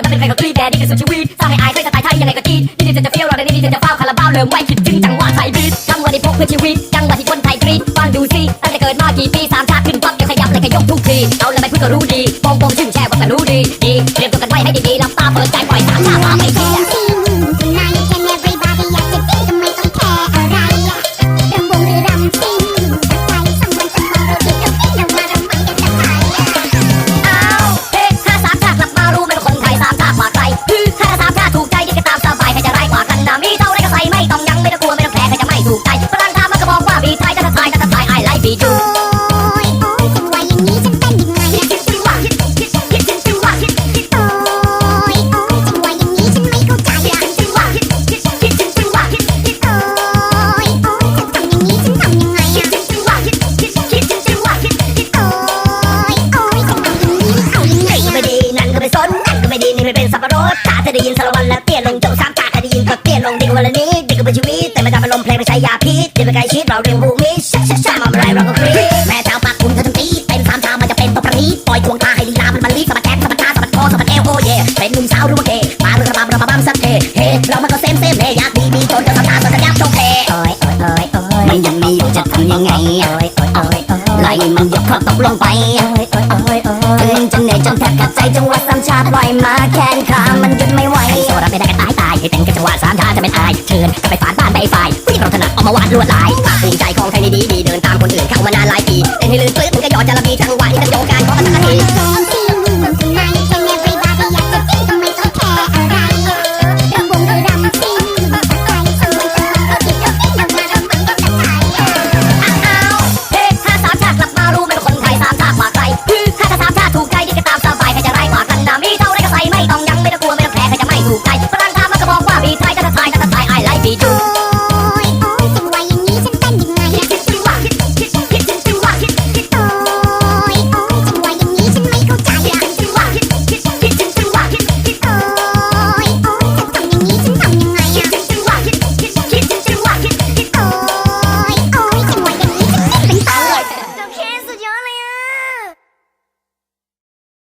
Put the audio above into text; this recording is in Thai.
อยมันเป็นใครก็กรีดแดดนี่คือสุดชีวิตสร้างให้อายใช้จะตายไทยยังไงก็จีดนี่ดิฉัจะเฟี้ยวเราในนี่ดิฉัจะเฝ้าคาราบ้าเริ่มไว้คิดถึงจังหวะไทยบีทจังหวะที่พกเพื่อชีวิต จังหวะที่คนไทยกรีดฟังดูสิตั้งแต่เกิดมากี่ปีสามชาติขึ้นปั๊บเดี๋ยขยับเลยขยกทุกทีเอาละไม่พูดก็รู้ดีปองปอง ตแต่ไม่ทำอารมณ์เพลงไม่ใช่ยาพิษที่เป็นไกลชิดเราเรียงบูมิชาชาชามาอไรเราก็กรี๊ดแม่เจ้าปากคุณเธอทั้งตีเป็นสามชามันจะเป็นตัวประณีตปล่อยทวงตาให้ลีลามันมันลีสะบัดแขนสะบัดขาสะบัดคอสะบัดเอวโอ้เย่เป็นหนุ่มสาวรู้ว่าเกมาเรื่องระบำระบำสักเทเฮเรามันก็เซมเซมเฮอยากดีมีจนจะสตาร์สตาร์ยับโชว์เพโอ้ยโอ้ยโอ้ยโอ้ยมันยังมีอยู่จะทำยังไงโอ้ยโอ้ยโอ้ยโอ้ยไล่มันยกครอบตกลงไปโอ้ยโอ้ยโอ้ยโอ้ยถึงจะเหนื่อยจนแทบขาดใจจังหวะสามชาปล่อยมาแขนขามันหยุดไม่ไหวโซรับไม่ได้ก็ตายตายให้เต้นกันจังหวะสามชาจะเป็นอายเชิญกลับไปฝานบ้านไปฝ่ วัดออกมาวาดลวดลายภาคภูมิใจของไทยนี่ดีดีเดินตามคนอื่นเข้ามานานหลายปีเต้นให้ลืมปลื้มมันก็หยอดจะระบีจังหวะที่เป็นโยการของมันสักที